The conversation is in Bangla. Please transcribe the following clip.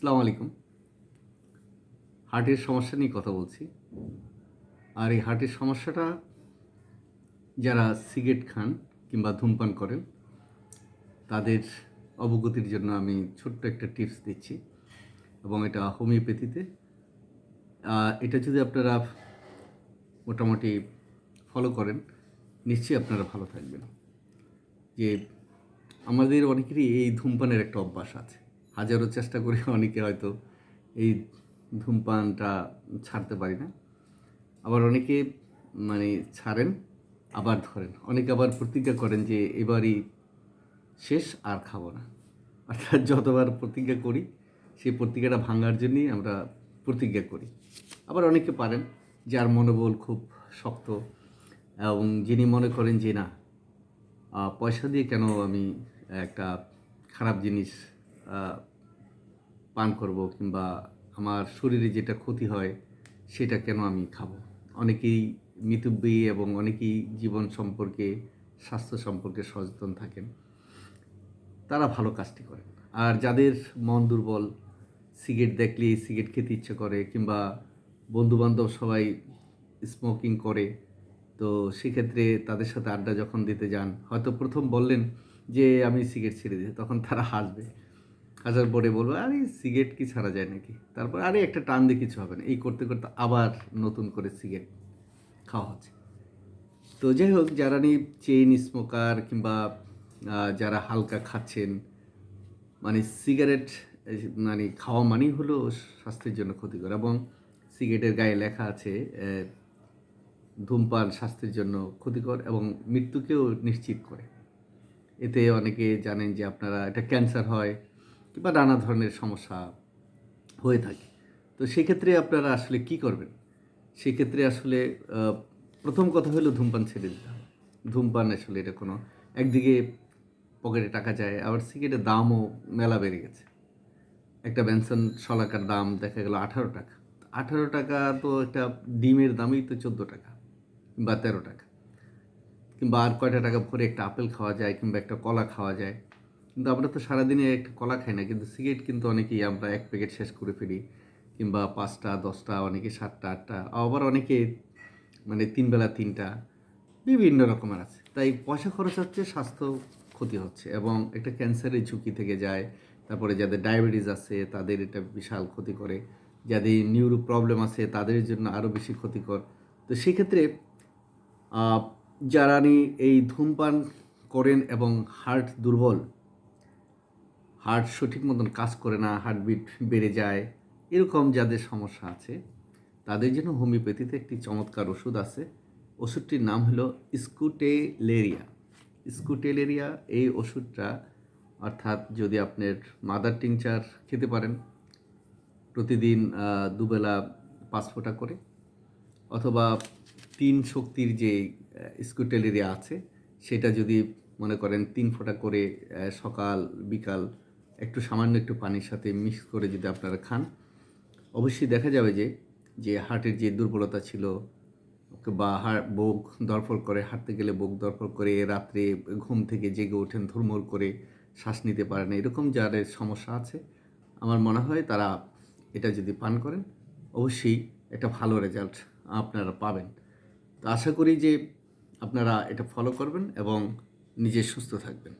আসসালামু আলাইকুম। হার্টের সমস্যা নিয়ে কথা বলছি। আর এই হার্টের সমস্যাটা যারা সিগারেট খান কিংবা ধূমপান করেন, তাদের অবগতির জন্য আমি ছোট্ট একটা টিপস দিচ্ছি এবং এটা হোমিওপ্যাথিতে। এটা যদি আপনারা মোটামুটি ফলো করেন, নিশ্চয়ই আপনারা ভালো থাকবেন। যে আমাদের অনেকেরই এই ধূমপানের একটা অভ্যাস আছে। হাজারো চেষ্টা করে অনেকে হয়তো এই ধূমপানটা ছাড়তে পারি না। আবার অনেকে মানে ছাড়েন, আবার ধরেন। অনেকে আবার প্রতিজ্ঞা করেন যে এবারই শেষ আর খাব না। অর্থাৎ যতবার প্রতিজ্ঞা করি, সেই প্রতিজ্ঞাটা ভাঙার জন্যই আমরা প্রতিজ্ঞা করি। আবার অনেকে পারেন যার মনোবল খুব শক্ত, এবং যিনি মনে করেন যে না পয়সা দিয়ে কেন আমি একটা খারাপ জিনিস পান করব কিংবা আমার শরীরে যেটা ক্ষতি হয়, সেটা কেন আমি খাব? অনেকেই মিতব্যয়ী এবং অনেকেই জীবন সম্পর্কে, স্বাস্থ্য সম্পর্কে সচেতন থাকেন। তারা ভালো কাজটি করেন। আর যাদের মন দুর্বল, সিগারেট দেখলেই সিগারেট খেতে ইচ্ছে করে কিংবা বন্ধুবান্ধব সবাই স্মোকিং করে, তো সেক্ষেত্রে তাদের সাথে আড্ডা যখন দিতে যান, হয়তো প্রথম বললেন যে, আমি সিগারেট ছেড়ে দিই। তখন তারা হাসবে। হাজার পরে বলব, আরে, সিগারেট কি ছাড়া যায় নাকি? তারপর, আরে, একটা টান দিয়ে কিছু হবে না। এই করতে করতে আবার নতুন করে সিগারেট খাওয়া হচ্ছে। তো যাই হোক, যারা নিয়ে চেইন স্মোকার কিংবা যারা হালকা খাচ্ছেন মানে সিগারেট মানে খাওয়া মানেই হলো স্বাস্থ্যের জন্য ক্ষতিকর এবং সিগারেটের গায়ে লেখা আছে ধূমপান স্বাস্থ্যের জন্য ক্ষতিকর এবং মৃত্যুকেও নিশ্চিত করে। এতে অনেকে জানেন যে আপনারা, এটা ক্যান্সার হয় কিংবা নানা ধরনের সমস্যা হয়ে থাকে। তো সেক্ষেত্রে আপনারা আসলে কি করবেন? সেক্ষেত্রে আসলে প্রথম কথা হলো ধূমপান ছেড়ে দিতে হবে। ধূমপান আসলে এটা কোনো একদিকে পকেটে টাকা যায়, আবার সিগারেটের দামও মেলা বেড়ে গেছে। একটা বেনসন শলাকার দাম দেখা গেল আঠারো টাকা। আঠারো টাকা তো একটা ডিমের দামই তো চোদ্দ টাকা বা তেরো টাকা। কিংবা আর কয়টা টাকা ভরে একটা আপেল খাওয়া যায় কিংবা একটা কলা খাওয়া যায়। কিন্তু আমরা তো সারাদিনে একটা কলা খাই না, কিন্তু সিগারেট কিন্তু অনেকেই আমরা এক প্যাকেট শেষ করে ফেলি, কিংবা পাঁচটা, দশটা, অনেকে সাতটা, আটটা, আবার অনেকে মানে তিন বেলা তিনটা, বিভিন্ন রকমের আছে। তাই পয়সা খরচ হচ্ছে, স্বাস্থ্য ক্ষতি হচ্ছে, এবং একটা ক্যান্সারের ঝুঁকি থেকে যায়, তারপরে যাদের ডায়াবেটিস আছে, তাদের এটা বিশাল ক্ষতি করে, যাদের নিউরো প্রবলেম আছে, তাদের জন্য আরও বেশি ক্ষতিকর। তো সেক্ষেত্রে যারা এই ধূমপান করেন এবং হার্ট দুর্বল হার্ট সঠিক মতন কাজ করে না, হার্টবিট বেড়ে যায়, এরকম যাদের সমস্যা আছে, তাদের জন্য হোমিওপ্যাথিতে একটি চমৎকার ওষুধ আছে। ওষুধটির নাম হলো স্কুটেলেরিয়া। স্কুটেলেরিয়া এই ওষুধটা, অর্থাৎ যদি আপনার মাদার টিংচার খেতে পারেন, প্রতিদিন দুবেলা পাঁচ ফোঁটা করে, অথবা তিন শক্তির যে স্কুটেলেরিয়া আছে, সেটা যদি মনে করেন তিন ফোঁটা করে সকাল, বিকাল একটু সামান্য একটু পানির সাথে মিক্স করে যদি আপনারা খান, অবশ্যই দেখা যাবে যে যে হার্টের যে দুর্বলতা ছিল, বা হাড় বুক দরফর করে, হাঁটতে গেলে বুক দরফর করে, রাত্রে ঘুম থেকে জেগে ওঠেন ধুরমুর করে শ্বাস নিতে পারে না এরকম যাদের সমস্যা আছে, আমার মনে হয় তারা এটা যদি পান করেন, অবশ্যই একটা ভালো রেজাল্ট আপনারা পাবেন। তো আশা করি যে আপনারা এটা ফলো করবেন এবং নিজে সুস্থ থাকবেন।